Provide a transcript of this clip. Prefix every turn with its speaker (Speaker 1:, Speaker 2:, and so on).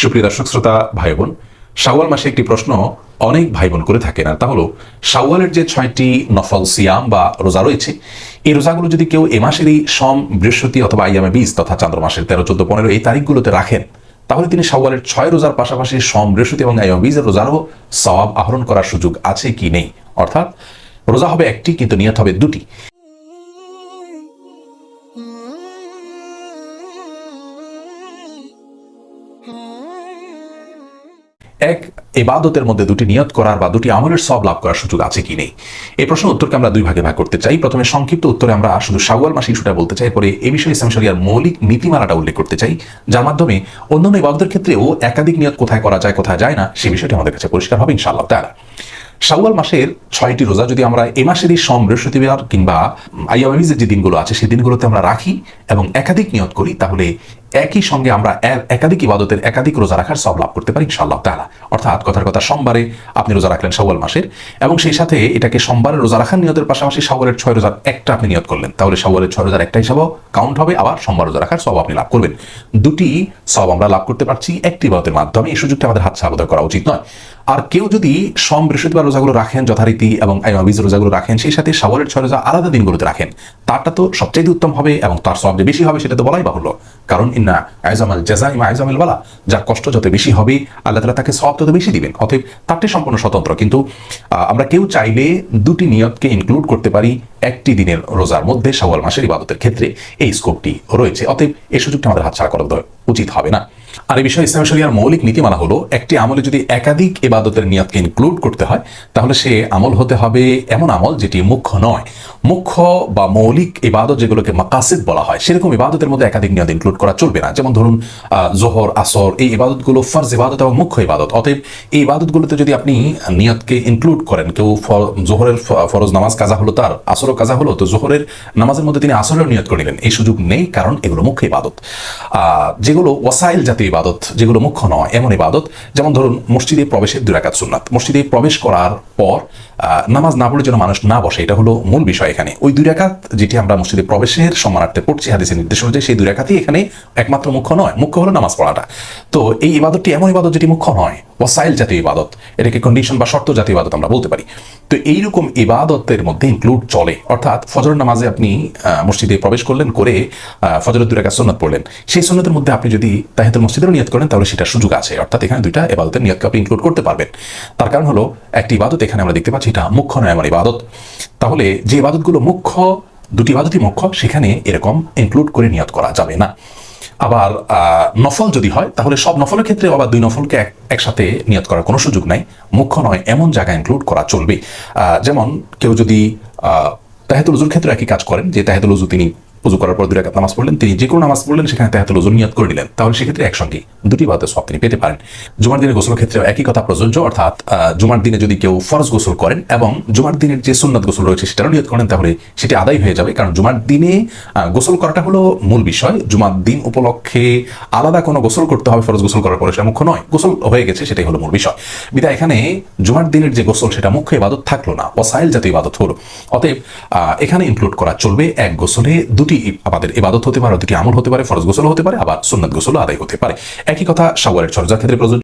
Speaker 1: সুপ্রিয় দর্শক, শ্রোতা ভাই বোন শাওয়াল মাসে একটি প্রশ্ন অনেক ভাই বোন করে থাকে না তা হলো, শাওয়ালের যে ছয়টি নফল সিয়াম বা রোজা রয়েছে, এই রোজাগুলো যদি কেউ এ মাসেরই সম, বৃহস্পতি অথবা আইয়ামে বিশ তথা চান্দ্র মাসের তেরো, চোদ্দ, পনেরো এই তারিখগুলোতে রাখেন, তাহলে তিনি শাওয়ালের ছয় রোজার পাশাপাশি সম, বৃহস্পতি এবং আইয়ামে বীজের রোজারও সওয়াব আহরণ করার সুযোগ আছে কি নেই? অর্থাৎ, রোজা হবে একটি, কিন্তু নিয়ত হবে দুটি। এক এবাদতের মধ্যে দুটি নিয়ত করার বা দুটি আমলের সব লাভ করার সুযোগ আছে কি নেই? এই প্রশ্ন উত্তরকে আমরা দুই ভাগে ভাগ করতে চাই। প্রথমে সংক্ষিপ্ত উত্তরে আমরা শুধু শাওয়াল মাসে ইস্যুটা বলতে চাই পরে এ বিষয়ে ইসলাম শরিয়ার মৌলিক নীতিমালাটা উল্লেখ করতে চাই, যার মাধ্যমে অন্যান্য ইবাদতের ক্ষেত্রেও একাধিক নিয়ত কোথায় করা যায়, কোথায় যায় না, সে বিষয়টি আমাদের কাছে পরিষ্কার হবে ইনশাআল্লাহ তারা শাওয়াল মাসের ছয়টি রোজা যদি আমরা এ মাসেরই সম বৃহস্পতিবার কিংবা আইয়ামিজের যে দিনগুলো আছে, সেই দিনগুলোতে আমরা রাখি এবং একাধিক নিয়ত করি, তাহলে একই সঙ্গে আমরা একাধিক ইবাদতের একাধিক রোজা রাখার সব লাভ করতে পারি ইনশাআল্লাহ তাআলা। অর্থাৎ কথার কথা, সোমবারে আপনি রোজা রাখলেন শাওয়াল মাসের এবং সেই সাথে এটাকে সোমবারের রোজা রাখার নিয়তের পাশাপাশি শাওয়ালের ছয় রোজার একটা আপনি নিয়ত করলেন। তাহলে শাওয়ালের ছয় রোজার একটা হিসাবেও কাউন্ট হবে, আবার সোমবার রোজা রাখার সব আপনি লাভ করবেন। দুটি সব আমরা লাভ করতে পারছি, একটি ইবাদতের মাধ্যমে। এই সুযোগটা আমাদের হাত সাবধান করা উচিত নয়। আর কেউ যদি সম বৃহস্পতিবার রোজাগুলো রাখেন, যথারীতি এবং আইমাবিজ রোজাগুলো রাখেন, সেই সাথে সাবলের ছয় রোজা আলাদা দিনগুলোতে রাখেন। তারটা তো সবচেয়ে উত্তম হবে এবং তার সব যে বেশি হবে সেটা তো বলাই বাহুল্য। কারণ ইন্না আয়জামাল জাজা ইমা আয়জামাল বালা, যার কষ্ট যত বেশি হবে, আল্লাহ তালা তাকে সব তত বেশি দিবেন। অতএব তারটি সম্পূর্ণ স্বতন্ত্র। কিন্তু আমরা কেউ চাইলে দুটি নিয়তকে ইনক্লুড করতে পারি। একটি দিনের রোজার মধ্যে শাওয়াল মাসের ইবাদতের ক্ষেত্রে এই স্কোপটি রয়েছে। অতএব এই সুযোগটা আমাদের হাতছাড়া করা উচিত হবে না। আর এই বিষয়ে ইসলাম শরিয়ার মৌলিক নীতিমালা হলো, একটি আমলে যদি একাধিক ইবাদতের নিয়তকে ইনক্লুড করতে হয়, তাহলে সে আমল হতে হবে এমন আমল যেটি মুখ্য নয়। মুখ্য বা মৌলিক ইবাদত যেগুলোকে মাকাসিদ বলা হয়, সেরকম ইবাদতের মধ্যে একাধিক নিয়ত ইনক্লুড করা চলবে না। যেমন ধরুন জোহর, আসর, এই ইবাদতগুলো ফরজ ইবাদত এবং মুখ্য ইবাদত। অতএব এই ইবাদতগুলোতে যদি আপনি নিয়তকে ইনক্লুড করেন, কেউ জোহরের ফরজ নামাজ, কাজা হলো তার, আসরও কাজা হলো, তো জোহরের নামাজের মধ্যে তিনি আসরের নিয়ত করে নিলেন। এই সুযোগ নেই, কারণ এগুলো মুখ্য ইবাদত। যেগুলো ওয়াসাইল জাতীয় ইবাদত, যেগুলো মুখ্য নয়, এমন ইবাদত, যেমন ধরুন মসজিদে প্রবেশের দুরাকাত সুন্নাত। মসজিদে প্রবেশ করার পর নামাজ না পড়ে যেন মানুষ না বসে, এটা হলো মূল বিষয় এখানে। ওই দুই রাকাত যেটি আমরা মসজিদে প্রবেশের সম্মানার্থে পড়ছি হাদিসের নির্দেশ অনুযায়ী সেই দুই রাকাতই এখানে একমাত্র মুখ্য নয়, মুখ্য হলো নামাজ পড়াটা। তো এই ইবাদতটি এমন ইবাদত যেটি মুখ্য নয় ওয়াসাইল জাতীয় ইবাদত, এটাকে কন্ডিশন বা শর্ত জাতীয় ইবাদত আমরা বলতে পারি। তো এইরকম ইবাদতের মধ্যে ইনক্লুড চলে। অর্থাৎ ফজর নামাজে আপনি মসজিদে প্রবেশ করলেন, করে ফজরের দুই রাকাত সুন্নাত পড়লেন। সেই সুন্নতের মধ্যে আপনি যদি তাহিয়াতুল মসজিদেরও নিয়ত করেন, তাহলে সেটা সুযোগ আছে। অর্থাৎ এখানে দুইটা ইবাদতের নিয়তকে আপনি ইনক্লুড করতে পারবেন। তার কারণ হলো, একটি ইবাদত এখানে আমরা দেখতে পাচ্ছি, এটা মুখ্য নয়, আমার ইবাদত। তাহলে যে ইবাদতগুলো মুখ্য, দুটি ইবাদতই মুখ্য, সেখানে এরকম ইনক্লুড করে নিয়ত করা যাবে না। আবার নফল যদি হয় তাহলে সব নফলের ক্ষেত্রে আবার দুই নফলকে এক- একসাথে নিয়ত করার কোনো সুযোগ নাই। মুখ্য নয় এমন জায়গা ইনক্লুড করা চলবে। যেমন কেউ যদি আহ, তাহেতুল উজুর ক্ষেত্রে একই কাজ করেন যে তাহেতুল উজু তিনি উজু করার পর দুই রাকাত নামাজ পড়লেন। তিনি যে কোনো নামাজ পড়লেন, সেখানে তাহাতুল উজু নিয়ত করে নিলেন। তাহলে সেক্ষেত্রে একসঙ্গে দুটি বাদে সব তিনি পেতে পারেন। জুমার দিনের গোসলের ক্ষেত্রে একই কথা প্রযোজ্য, অর্থাৎ জুমার দিনে যদি কেউ ফরজ গোসল করেন এবং জুমার দিনের যে সুন্নাত গোসল রয়েছে সেটারও নিয়ত করেন, তাহলে সেটি আদায় হয়ে যাবে। কারণ জুমার দিনে গোসল করাটা হলো মূল বিষয়। জুমার দিন উপলক্ষে আলাদা কোনো গোসল করতে হবে ফরজ গোসল করার পরে সেটা মুখ্য নয়। গোসল হয়ে গেছে, সেটাই হলো মূল বিষয়। বিদায় এখানে জুমার দিনের যে গোসল, সেটা মুখ্য ইবাদত থাকল না। ওসাইল জাতীয় ইবাদত হলো। অতএব এখানে ইনক্লুড করা চলবে এক গোসলে দুটি ই- আমাদের এবাদত হতে পারে, দুটি আমল হতে পারে, ফরজ গোসল হতে পারে, আবার সুন্নাত গোসল আদায় হতে পারে। একই কথা সাওয়ারের চর্যার ক্ষেত্রে প্রযোজ্য।